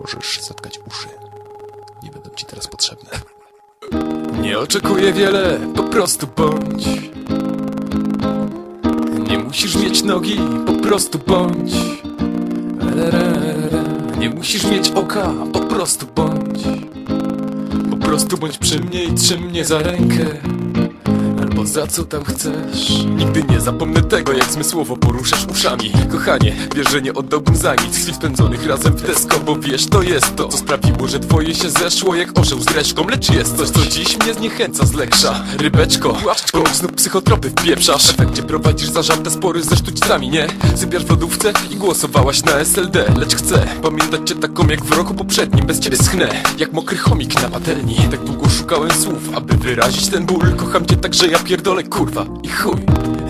Możesz zatkać uszy. Nie będą ci teraz potrzebne. Nie oczekuję wiele, po prostu bądź. Nie musisz mieć nogi, po prostu bądź. Nie musisz mieć oka, po prostu bądź. Po prostu bądź przy mnie i trzym mnie za rękę. Albo za co tam chcesz? Nigdy nie zapomnę tego, jak zmysłowo poruszasz uszami. Kochanie, wiesz, że nie oddałbym za nic Chwil spędzonych razem w Tesco Bo wiesz, to jest to, co sprawiło, że twoje się zeszło Jak orzeł z reszką Lecz jest coś, co dziś mnie zniechęca z Rybeczko, łaszczką, znów psychotropy wpieprzasz. W efekcie prowadzisz zażarte spory ze sztućcami, nie? Sypiasz w lodówce i głosowałaś na SLD Lecz chcę pamiętać cię taką jak w roku poprzednim Bez ciebie schnę, jak mokry chomik na patelni. Tak długo szukałem słów, aby wyrazić ten ból. Kocham cię tak, że ja pierdolę kurwa i chuj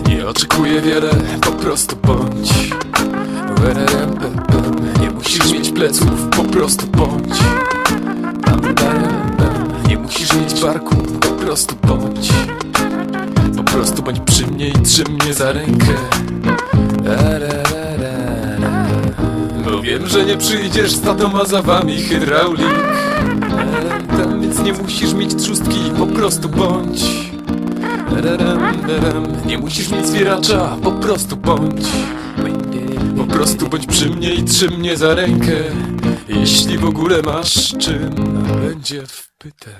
Nie oczekuję wiele, po prostu bądź. Nie musisz mieć pleców, po prostu bądź. Nie musisz mieć barku, po prostu bądź Po prostu bądź przy mnie i trzym mnie za rękę. Bo wiem, że nie przyjdziesz z tatą, a za wami hydraulik Eee, Tam więc nie musisz mieć trzustki, po prostu bądź. Nie musisz mieć zwieracza, po prostu bądź. Po prostu bądź przy mnie i trzym mnie za rękę. Jeśli w ogóle masz czym Będzie wpyte